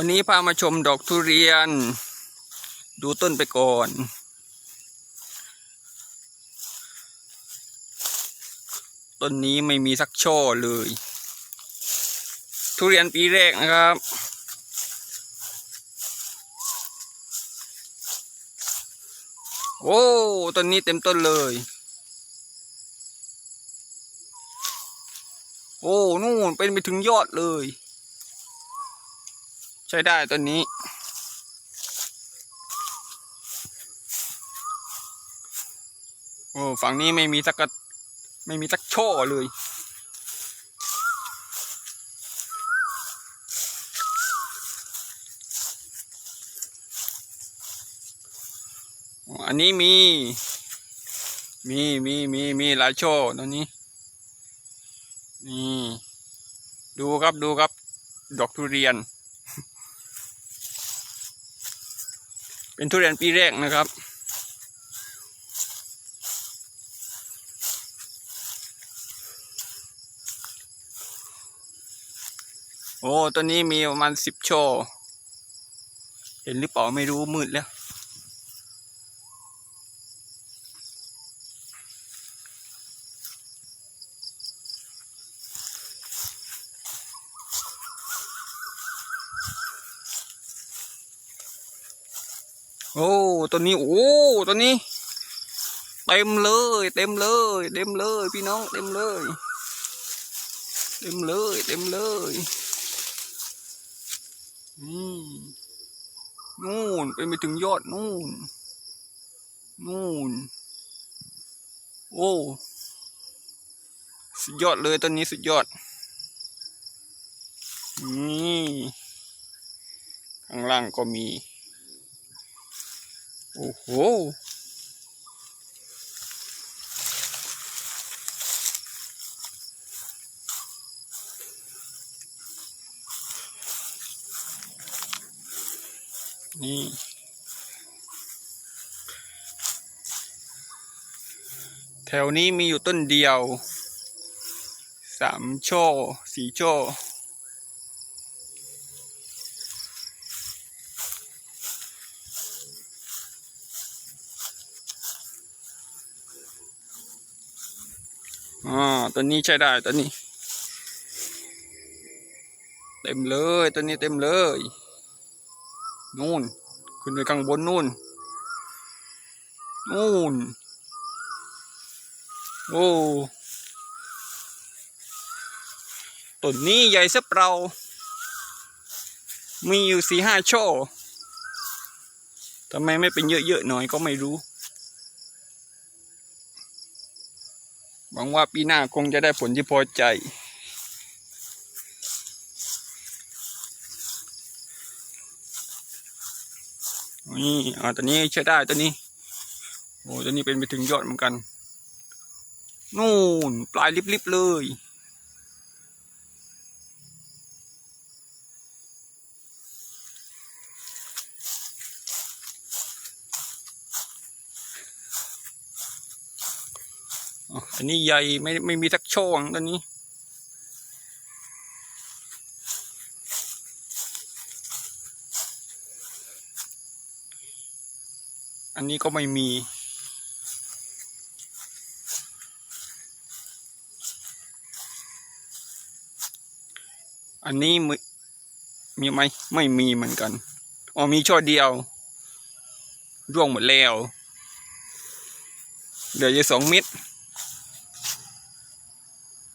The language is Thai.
วันนี้พามาชมดอกทุเรียน ดูต้นไปก่อน ต้นนี้ไม่มีสักช่อเลย ทุเรียนปีแรกนะครับ โอ้ต้นนี้เต็มต้นเลย โอ้นู่นเป็นไปถึงยอดเลย ใช้ได้ต้นนี้ โอ้ฝั่งนี้ไม่มีสักกไม่มีสักช่อเลย อันนี้มี มีมีมีมีหลายช่อตอนนี้ นี่ ดูครับดูครับ ดอกทุเรียน เป็นทุเรียนปีแรกนะครับ โอ้ตัวนี้มีประมาณสิบช่อเห็นหรือเปล่าไม่รู้มืดแล้ว โอ้ตัวนี้ โอ้ตัวนี้ เต็มเลย เต็มเลย เต็มเลย พี่น้อง เต็มเลย เต็มเลย เต็มเลยนี่นู่นเป็นไปถึงยอดนู่น นู่น โอ้สุดยอดเลยต้นนี้สุดยอด นี่ ข้างล่างก็มี โอ้โหนี่แถวนี้มีอยู่ต้นเดียวสามช่อสี่ช่ ออ่าตัวนี้ใช้ได้ตัวนี้ เต็มเลยตัวนี้เต็มเลยนู่นขึ้นไปข้างบนนู่นนู่นโอ้ต้นนี้ใหญ่สับเรา มีอยู่สี่ห้าช่อทำไมไม่เป็นเยอะๆหน่อยก็ไม่รู้ วังว่าปีหน้าคงจะได้ผลที่พอใจ นี่อ่าตัวนี้ใช้ได้ตัวนี้ โอ้ตัวนี้เป็นไปถึงยอดเหมือนกัน นู่น ปลายลิบๆเลย อันนี้ใหญ่ไม่ไม่มีสักช่องตัวนี้อันนี้ก็ไม่มี อันนี้มีมีไหมไม่มีเหมือนกัน อ๋อมีช่อเดียว ร่วงหมดแล้วเหลืออยู่สองเม็ด